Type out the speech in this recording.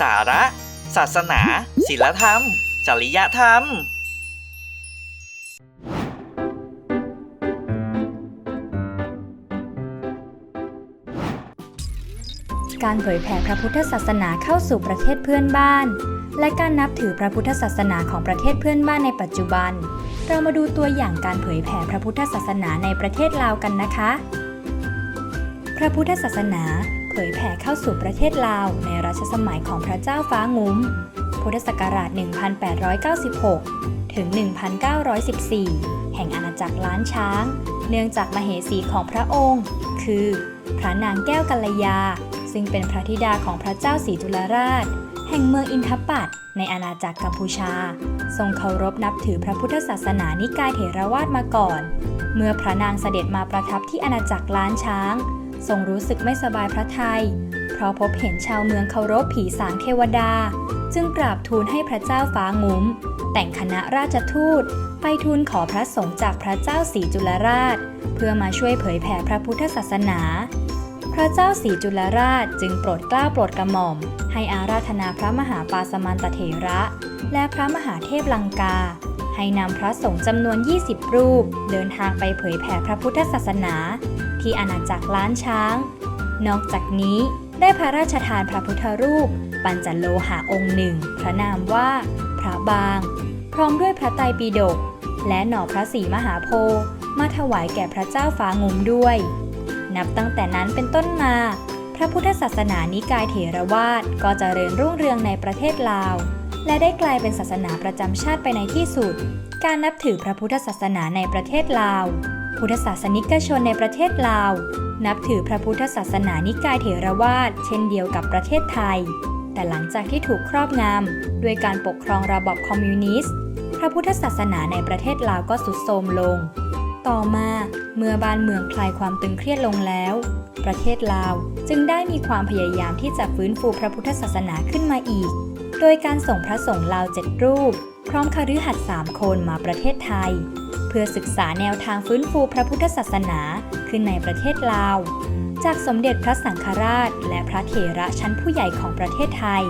สาระ ศาสนาศิลธรรม จริยธรรม การเผยแผ่พระพุทธศาสนาเข้าสู่ประเทศเพื่อนบ้าน และการนับถือพระพุทธศาสนาของประเทศเพื่อนบ้านในปัจจุบัน เรามาดูตัวอย่างการเผยแผ่พระพุทธศาสนาในประเทศลาวกันนะคะ พระพุทธศาสนาเผย เข้าสู่ประเทศลาวในรัชสมัยของพระเจ้าฟ้างุ้ม พุทธศักราช 1896 ถึง 1914 แห่งอาณาจักรล้านช้าง เนื่องจากมเหสีของพระองค์ คือ พระนางแก้วกัลยา ซึ่งเป็นพระธิดาของพระเจ้าศรีจุฬาราช แห่งเมืองอินทปัตในอาณาจักรกัมพูชา ทรงเคารพนับถือพระพุทธศาสนานิกายเถรวาทมาก่อน เมื่อพระนางเสด็จมาประทับที่อาณาจักรล้านช้าง ทรงรู้สึกไม่สบายพระทัย เพราะพบเห็นชาวเมืองเคารพผีสางเทวดา จึงกราบทูลให้พระเจ้าฟ้างุ้ม แต่งคณะราชทูต ไปทูลขอพระสงฆ์จากพระเจ้าศรีจุฬาราช เพื่อมาช่วยเผยแผ่พระพุทธศาสนา พระเจ้าศรีจุฬาราชจึงโปรดกล้าโปรดกระหม่อม ให้อาราธนาพระมหาปาสมันตเถระ และพระมหาเทพลังกา ให้นำพระสงฆ์จำนวน 20 รูป เดินทางไปเผยแผ่พระพุทธศาสนา ที่อาณาจักรล้านช้าง นอกจากนี้ได้พระราชทานพระพุทธรูป ปัญจโลหะองค์หนึ่ง พระนามว่า พระบาง พร้อมด้วยพระไตรปิฎกและหน่อพระศรีมหาโพธิ์มาถวายแก่พระเจ้าฟ้างุมด้วย นับตั้งแต่นั้นเป็นต้นมา พระพุทธศาสนานิกายเถรวาทก็จเจริญรุ่งเรืองในประเทศลาว และได้กลายเป็นศาสนาประจำชาติไปในที่สุด การนับถือพระพุทธศาสนาในประเทศลาว พุทธศาสนิกชนในประเทศลาว นับถือพระพุทธศาสนานิกายเถรวาทเช่นเดียวกับประเทศไทย แต่หลังจากที่ถูกครอบงำด้วยการปกครองระบอบคอมมิวนิสต์ พระพุทธศาสนาในประเทศลาวก็สุดโทรมลง ต่อมาเมื่อบ้านเมืองคลายความตึงเครียดลงแล้ว ประเทศลาวจึงได้มีความพยายามที่จะฟื้นฟูพระพุทธศาสนาขึ้นมาอีก โดยการส่งพระสงฆ์ลาวเจ็ดรูป พร้อมคฤหัสถ์สามคนมาประเทศไทย เพื่อศึกษาแนวทางฟื้นฟูพระพุทธศาสนาขึ้นในประเทศลาว จากสมเด็จพระสังฆราช และพระเถระชั้นผู้ใหญ่ของประเทศไทย